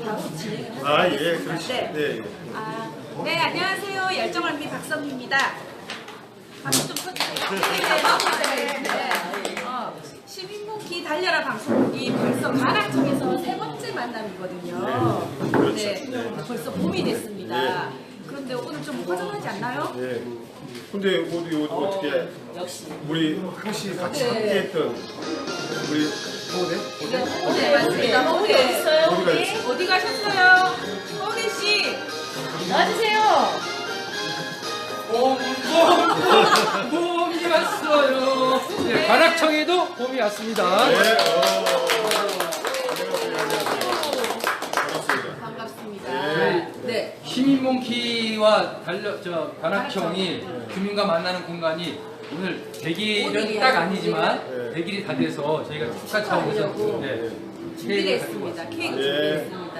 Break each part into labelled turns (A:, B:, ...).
A: 바로 진행을 하도록
B: 아, 예. 그렇죠.
A: 네.
B: 네, 예.
A: 아, 네, 안녕하세요. 열정알미 박선미입니다. 박수 좀 쳐주세요. 네, 네. 어, 시민몽키 달려라 방송국이 벌써 가락청에서 세 번째 만남이거든요.
B: 그렇죠.
A: 네,
B: 네.
A: 벌써 봄이 됐습니다. 그런데 오늘 좀 허전하지 않나요?
B: 예. 근데 어디 어디 어떻게
A: 역시.
B: 우리 항시 같이
A: 네.
B: 함께했던 우리
A: 네, 네, 맞습니다. 있
B: 어디
A: 가셨어요? 허리 씨. 나와주세요.
C: 봄이 왔어요. 네, 관악청에도 봄이 왔습니다.
B: 네. 반갑습니다.
C: 네.
A: 네.
C: 시민몽키와 달려 저 관악청이 주민과 만나는 공간이 오늘 100일은
A: 오늘이야,
C: 딱 아니지만
B: 오늘.
C: 100일이 다 돼서 저희가 축하 차원에서. 네,
A: 준비됐습니다. 케이크
B: 예.
A: 준비됐습니다.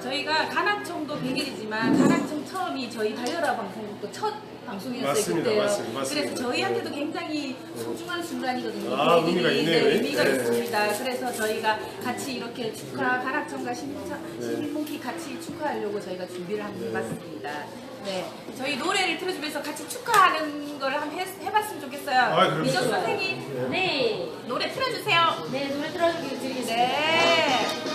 A: 저희가 가락청도 100일이지만 가락청 처음이 저희 달려라 방송국도 첫 방송이었어요
B: 맞습니다.
A: 그때요.
B: 맞습니다. 맞습니다.
A: 그래서 저희한테도 굉장히 소중한 순간이거든요.
B: 아,
A: 100일이.
B: 의미가 있네요.
A: 네, 의미가
B: 네.
A: 있습니다. 그래서 저희가 같이 이렇게 축하 가락청과 시민청,
B: 네.
A: 같이 축하하려고 저희가 준비를 한번 해봤습니다. 네, 저희 노래를 틀어주면서 같이 축하하는 걸 한번 해, 해봤으면 좋겠어요.
B: 아.
A: 미정 선생님
D: 네.
A: 노래 틀어주세요.
D: 네, 노래 틀어드리겠습니다.
A: 네.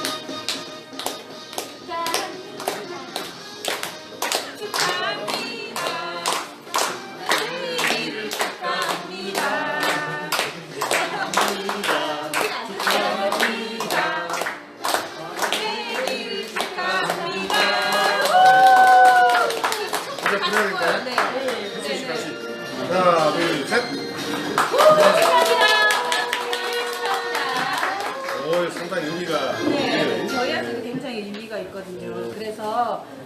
B: 끝내야 될까요?
A: 네.
B: 같이 같이. 하나, 둘, 셋.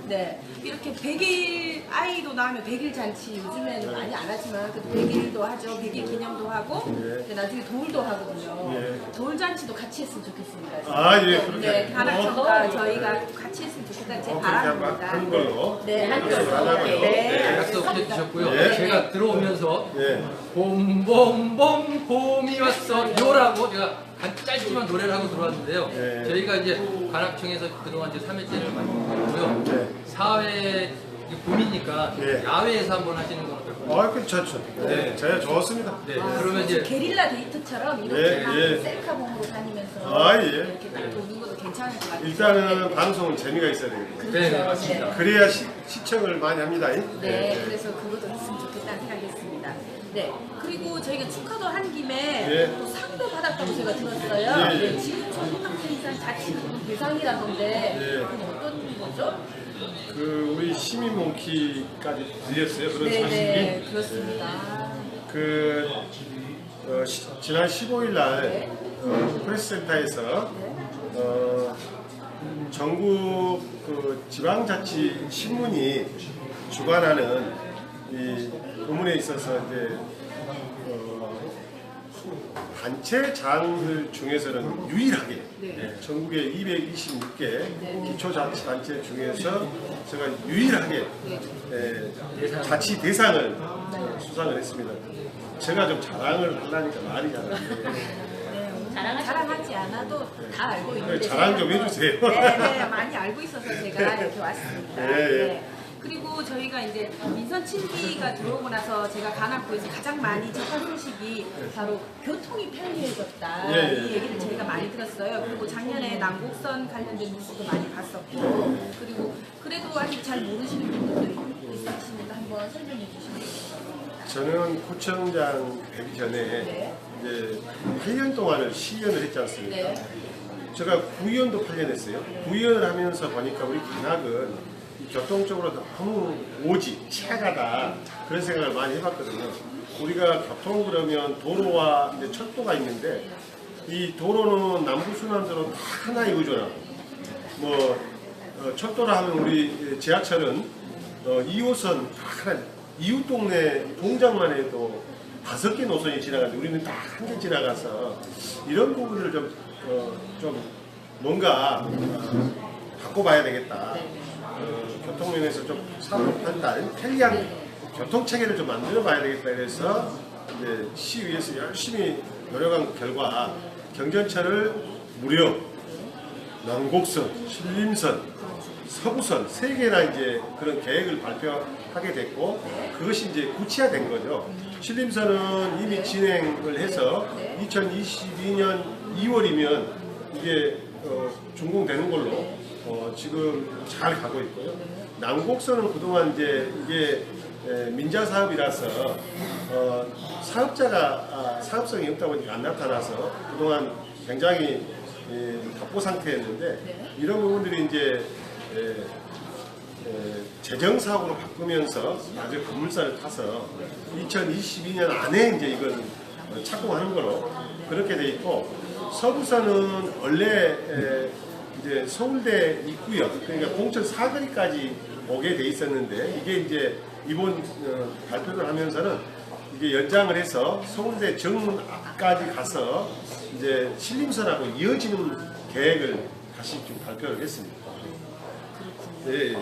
A: 네 이렇게 100일 아이도 낳으면 100일 잔치 요즘에는 많이 안 하지만 그래도 100일도 하죠. 100일 기념도 하고
B: 네.
A: 근데 나중에 돌도 하거든요.
B: 네.
A: 돌 잔치도 같이 했으면 좋겠습니다.
B: 아, 예, 그렇게.
A: 네, 가락청과
B: 어.
A: 저희가 같이 했으면 좋겠다는 제 바람입니다.
B: 하는 걸로.
A: 네, 한
B: 그렇게
A: 걸로.
B: 하자고요.
A: 네.
B: 네.
C: 약속해 주셨고요.
B: 네.
C: 제가 들어오면서
B: 예.
C: 봄봄봄 봄이 왔어 요라고 제가 간- 짧지만 노래를 하고 들어왔는데요.
B: 네.
C: 저희가 이제 관악청에서 그동안 이제 3회째를 만들고요.
B: 네.
C: 사회 봄이니까
B: 네.
C: 야외에서 한번 하시는 건 어떨까요?
B: 아, 괜찮죠. 네.
C: 네.
B: 제가 좋습니다.
C: 네,
A: 아,
C: 그러면 이제
A: 게릴라 데이트처럼 이렇게
B: 예,
A: 다
B: 예.
A: 셀카봉으로 다니면서
B: 아, 예.
A: 이렇게 딱 도는 것도 괜찮을 것 같아요.
B: 일단은 방송은 재미가 있어야 되거든요.
C: 네, 네, 맞습니다.
B: 그래야 시, 시청을 많이 합니다.
A: 네, 그래서 그것도 했으면 좋겠다는 생각이 했습니다. 네, 그리고 저희가 축하도 한 김에
B: 예.
A: 또 상도 받았다고 제가 들었어요.
B: 예, 예.
A: 네, 지금 초등학생이상 자치 대상이라던데
B: 예.
A: 어떤 거죠?
B: 그 우리 시민 몽키까지 들렸어요. 그런
A: 네,
B: 소식이.
A: 네, 그렇습니다.
B: 그 어, 시- 지난 15일 날 어, 프레스센터에서 어, 전국 그 지방자치 신문이 주관하는 이 부문에 있어서 이제 어, 단체 장들 중에서는 유일하게
A: 네.
B: 전국의 226개 기초자치단체 중에서 제가 유일하게 예,
C: 대상.
B: 자치 대상을 수상을 했습니다. 제가 좀 자랑을 하려니까 말이 안 나는데
A: 네,
D: 자랑하지
A: 자랑하지 않아도 다 알고 있는데
B: 자랑 좀 해주세요.
A: 네, 네, 많이 알고 있어서 제가 이렇게 왔습니다.
B: 네, 예.
A: 네. 그리고 저희가 이제 민선 친기가 들어오고 나서 제가 관악구에서 가장 많이 접한 소식이 바로 교통이 편리해졌다.
B: 예, 예.
A: 이 얘기를 저희가 많이 들었어요. 그리고 작년에 남곡선 관련된 뉴스도 많이 봤었고, 그리고 그래도 아직 잘 모르시는 분들도 있으시니까 한번 설명해 주시면 좋겠습니다.
B: 저는 구청장 되기 전에
A: 네.
B: 이제 8년 동안을 시의원을 했지 않습니까?
A: 네.
B: 제가 구의원도 8년 했어요. 구의원을 하면서 보니까 우리 관악은 이 교통적으로 너무 오지, 차가다 그런 생각을 많이 해봤거든요. 우리가 교통 그러면 도로와 이제 철도가 있는데 이 도로는 남부순환도로 다 하나에 의존하고 뭐 어, 철도라 하면 우리 지하철은 어, 2호선 하나 이웃 동네 동장만 해도 다섯 개 노선이 지나가는데 우리는 딱 한 개 지나가서 이런 부분을 좀, 어, 좀 뭔가 어, 바꿔봐야 되겠다. 어, 교통면에서 좀 사고 판단, 편리한 교통 체계를 좀 만들어 봐야 되겠다 그래서 이제 시위에서 열심히 노력한 결과 경전철을 무려 남곡선, 신림선, 서부선 세 개나 이제 그런 계획을 발표하게 됐고 그것이 이제 구체화된 거죠. 신림선은 이미 진행을 해서 2022년 2월이면 이게 어, 준공되는 걸로 어, 지금 잘 가고 있고요. 남곡선은 그동안 이제 이게 에, 민자 사업이라서 어, 사업자가 아, 사업성이 없다 보니까 안 나타나서 그동안 굉장히 예, 답보 상태였는데 이런 부분들이 이제 에, 에, 재정 사업으로 바꾸면서 나중에 건물사를 타서 2022년 안에 이제 이건 어, 착공하는 거로 그렇게 돼 있고 서부선은 원래 에, 이제 서울대 입구역 그러니까 공천 사거리까지 오게 돼 있었는데 이게 이제 이번 어, 발표를 하면서는 이게 연장을 해서 서울대 정문 앞까지 가서 이제 신림선하고 이어지는 계획을 다시 좀 발표를 했습니다. 네. 예.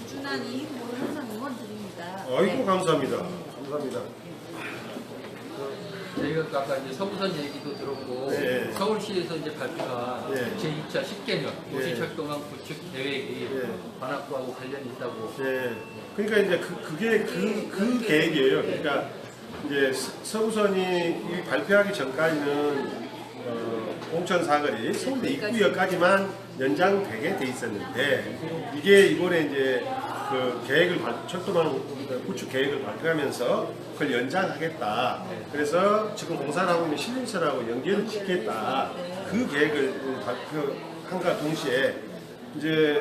A: 꾸준한 이 행보를 항상 응원 드립니다.
B: 아이고 감사합니다. 감사합니다.
C: 저희가 아까 이제 서부선 얘기도 들었고
B: 네.
C: 서울시에서 이제 발표한
B: 네.
C: 제2차 10개년
B: 네.
C: 도시철도망 구축 계획이
B: 네.
C: 관악구하고 관련이 있다고
B: 네. 그러니까 이제 그, 그게 그, 그 계획이에요. 그러니까 이제 서- 서부선이 이 발표하기 전까지는 어, 온천 사거리 서울대 입구역까지만 연장되게 돼 있었는데 이게 이번에 이제 그 계획을 발, 철도망 구축 계획을 발표하면서 그걸 연장하겠다. 그래서 지금 공사를 하고 있는 신림선하고 연계를 짓겠다. 그 계획을 발표한과 동시에 이제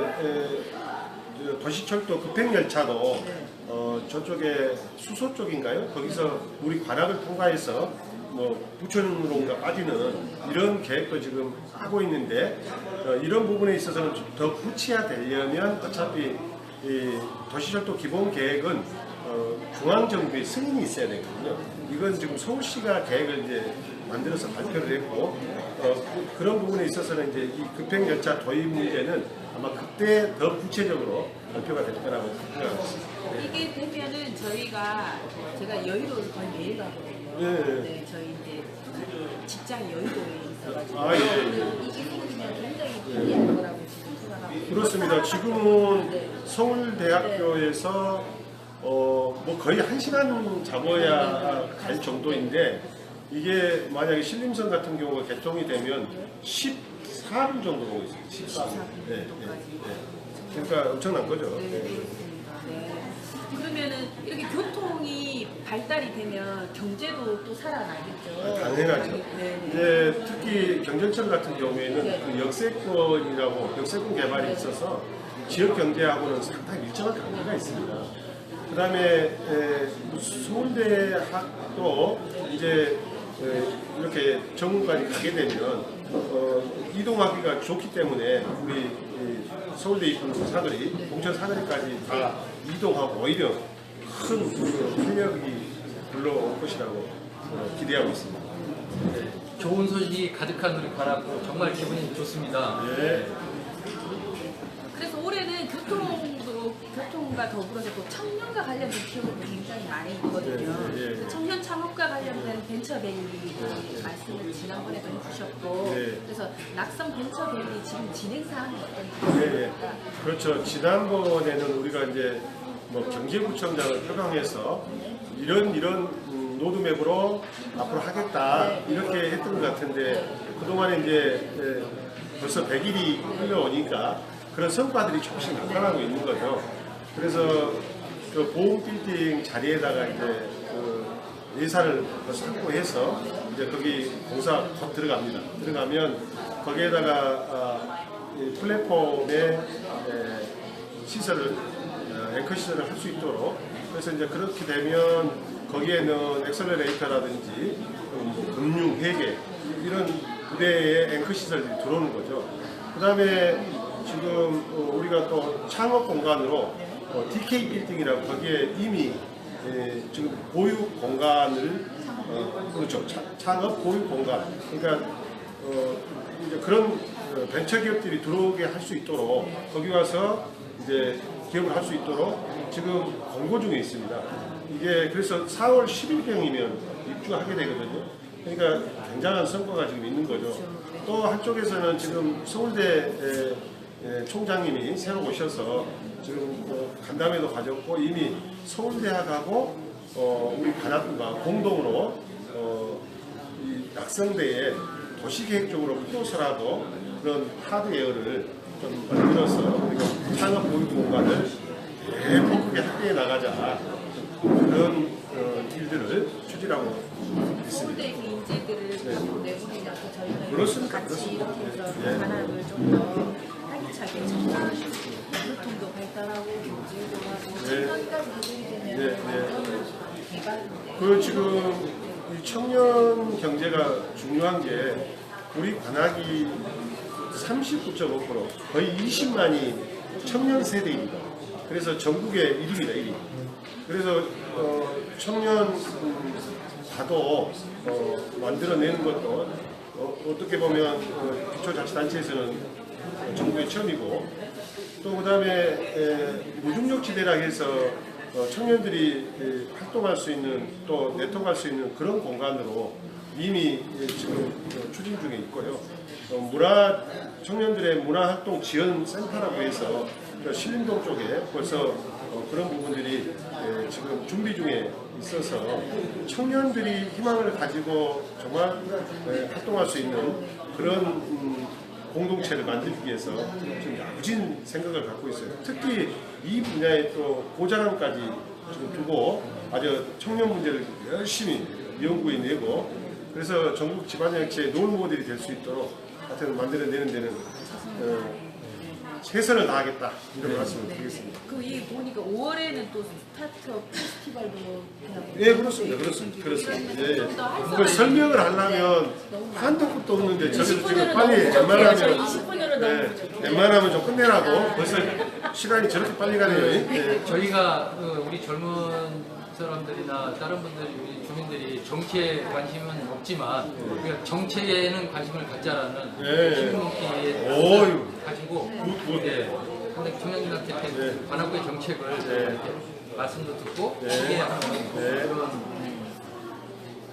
B: 도시철도 급행열차도 어, 저쪽에 수소 쪽인가요? 거기서 우리 관악을 통과해서 뭐 부천으로인가 빠지는 이런 계획도 지금 하고 있는데 어, 이런 부분에 있어서는 좀더 구체화되려면 어차피 이 도시철도 기본 계획은 어, 중앙정부의 승인이 있어야 되거든요. 이건 지금 서울시가 계획을 이제 만들어서 발표를 했고 어, 그, 런 부분에 있어서는 이제 이 급행열차 도입 문제는 아마 그때 더 구체적으로 발표가 될 거라고 생각합니다.
A: 이게 되면은 저희가 제가 여의도를 거의 매일 가거든요.
B: 네.
A: 네, 저희 이제 직장 여의도에 있어가지고
B: 아, 예, 예.
A: 이게 생기면 굉장히 편리할
B: 그렇습니다. 지금은
A: 네.
B: 서울대학교에서 어, 뭐 거의 한 시간 잡아야 갈 정도인데 이게 만약에 신림선 같은 경우가 개통이 되면 14분 정도 보고 있어요. 14분. 네, 네, 네. 그러니까 엄청난 거죠.
A: 네.
B: 네.
A: 그러면은 이렇게 교통이 발달이 되면 경제도 또 살아나겠죠.
B: 아, 당연하죠.
A: 네, 네.
B: 이제 특히 경전철 같은 경우에는
A: 네.
B: 그 역세권이라고 역세권 개발이 있어서 지역 경제하고는 상당히 일정한 관계가 있습니다. 그 다음에 서울대 학도 이제 에, 이렇게 정문까지 가게 되면 어, 이동하기가 좋기 때문에 우리 이 서울대 입구 사거리, 공천 사거리까지 다 이동하고 오히려 큰그 활력이 불러올 것이라고 어, 기대하고 있습니다.
C: 네, 좋은 소식이 가득한 우리 관악구 정말 기분이 좋습니다.
B: 네.
A: 그래서 올해는 교통도 교통과 더불어서 또 청년과 관련된 기업이 굉장히 많이 있거든요.
B: 네, 네, 네.
A: 그 청년 창업과 관련된 벤처밸리 말씀을 지난번에도 해주셨고
B: 네.
A: 그래서 낙성 벤처밸리 지금 진행 사항이 어떤지
B: 네, 네. 그렇죠. 지난번에는 우리가 이제 뭐 경제부총장을 표방해서 이런 이런 음, 로드맵으로 앞으로 하겠다 이렇게 했던 것 같은데 그동안에 이제 에, 벌써 100일이 흘러오니까 그런 성과들이 조금씩 나타나고 있는 거죠. 그래서 그 보험 빌딩 자리에다가 이제 그 예산을 확보해서 이제 거기 공사 곧 들어갑니다. 들어가면 거기에다가 아, 이 플랫폼에 에, 시설을 어, 앵커 시설을 할 수 있도록 그래서 이제 그렇게 되면 거기에는 엑셀러레이터라든지 뭐 금융 회계 이런 부대의 앵커 시설들이 들어오는 거죠. 그 다음에 지금 어, 우리가 또 창업 공간으로 어, DK 빌딩이라고 거기에 이미 에, 지금 보육 공간을 어, 그렇죠 차- 창업 보육 공간 그러니까 어, 이제 그런 어, 벤처 기업들이 들어오게 할 수 있도록 거기 와서 이제 기업을 할 수 있도록 지금 공고 중에 있습니다. 이게 그래서 4월 10일경이면 입주하게 되거든요. 그러니까 굉장한 성과가 지금 있는 거죠. 또 한쪽에서는 지금 서울대 총장님이 새로 오셔서 지금 그 간담회도 가졌고 이미 서울대학하고 어, 우리 관악구가 공동으로 어, 이 낙성대에 도시계획적으로 풀어서라도 그런 하드웨어를 좀 만들어서 그러니까 산업 보유 공간을 대폭 크게 확대해 나가자 그런 어, 일들을 추진하고 있습니다.
A: 서울대 그 인재들을
B: 네.
A: 저희가
B: 그렇습니다.
A: 같이. 이렇게 해서
B: 네.
A: 관악을 좀더 활기차게 전환시키고 교통도 발달하고 경제도 하고
B: 네.
A: 청년까지
B: 네, 네.
A: 완전 대박인데
B: 그 지금 이 청년 경제가 중요한 게 우리 관악이 39.5% 거의 20만이 청년 세대입니다. 그래서 전국의 1위입니다, 1위. 그래서 어, 청년 음, 다도 어, 만들어내는 것도 어, 떻게 보면 어, 기초자치단체에서는 전국의 처음이고 또 그 다음에 무중력 지대라 해서 어, 청년들이 에, 활동할 수 있는 또 내통할 수 있는 그런 공간으로 이미 예, 지금 어, 추진 중에 있고요. 어, 문화 청년들의 문화활동 지원 센터라고 해서 그 신림동 쪽에 벌써 어, 그런 부분들이 예, 지금 준비 중에 있어서 청년들이 희망을 가지고 정말 예, 활동할 수 있는 그런 음, 공동체를 만들기 위해서 지금 야무진 생각을 갖고 있어요. 특히 이 분야에 또 지금 두고 아주 청년 문제를 열심히 연구해 내고 그래서 전국 지방자치의 롤 모델이 될 수 있도록 하여튼 만들어내는 데는 어, 최선을 다하겠다 이런 말씀을 드리겠습니다.
A: 그이 보니까 5월에는 또 스타트업 페스티벌도 그냥
B: 예, 그렇습니다. 그렇습니다. 그렇습니다. 예, 예. 그걸 설명을 하려면 한도 끝도 없는데 저기서 지금 빨리 웬만하면
A: 20분으로
B: 네,
A: 너무 부족해요.
B: 웬만하면 좀 끝내라고 벌써 시간이 저렇게 빨리 가네요. 예.
C: 저희가 그 우리 젊은 사람들이나 다른 분들이 우리 주민들이 정치에 관심은 없지만 우리가 정책에는 관심을 갖자라는
B: 네.
C: 시민문기에
B: 어휴.
C: 가지고
B: 굿, 굿.
C: 예, 근데 청년들한테
B: 네.
C: 관악구의 정책을
B: 네.
C: 이렇게 말씀도 듣고
B: 네.
C: 소개하는
B: 네.
C: 그런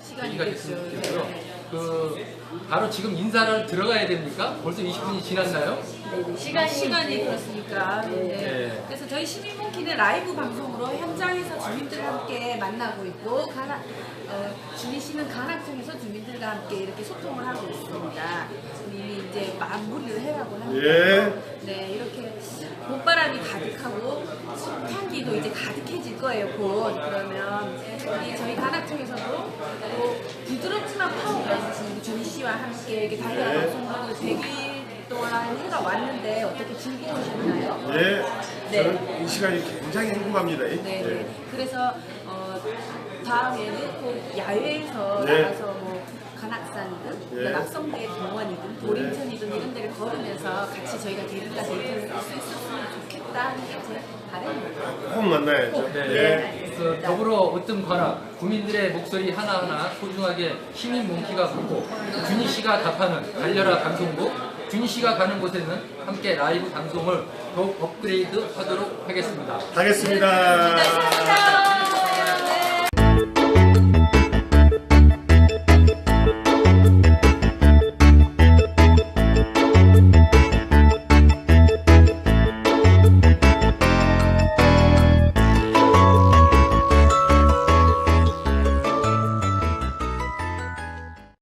A: 시간이.
C: 됐으면 좋겠고요. 그 바로 지금 인사를 들어가야 됩니까? 벌써 20분이 지났나요?
A: 시간 시간이 그렇습니까? 네.
C: 네.
A: 그래서 저희 시민몽키는 라이브 방송으로 주민들과 함께 만나고 있고 가나, 어, 주민 씨는 관악청에서 주민들과 함께 이렇게 소통을 하고 있습니다. 이미 이제 마무리를 해라고 합니다.
B: 예.
A: 네, 이렇게 봄바람이 가득하고 향기도 이제 가득해질 거예요, 곧. 그러면 우리 저희 관악청에서도 또 부드럽지만 파워가 있으신 주민 씨와 함께 이렇게 달려
B: 네.
A: 방송을 100일 동안 해가 왔는데 어떻게 즐거우셨나요?
B: 예.
A: 네.
B: 저는 이 시간이 굉장히 행복합니다. 예.
A: 네, 네. 그래서 어, 다음에는 꼭 야외에서
B: 네.
A: 나가서 뭐 관악산이든
B: 네.
A: 낙성대 공원이든 보림천이든 이런 데를 걸으면서 같이 저희가 대리가 데이트를 할수 있었으면 좋겠다 하는 게제 바람입니다.
B: 꼭 만나야죠.
C: 네.
B: 예.
C: 그 더불어 으뜸 관악 국민들의 목소리 하나하나 소중하게 시민 몽키가 묻고 준희 씨가 답하는 달려라 방송국 준희 씨가 가는 곳에는 함께 라이브 방송을 더욱 업그레이드 하도록 하겠습니다.
B: 하겠습니다.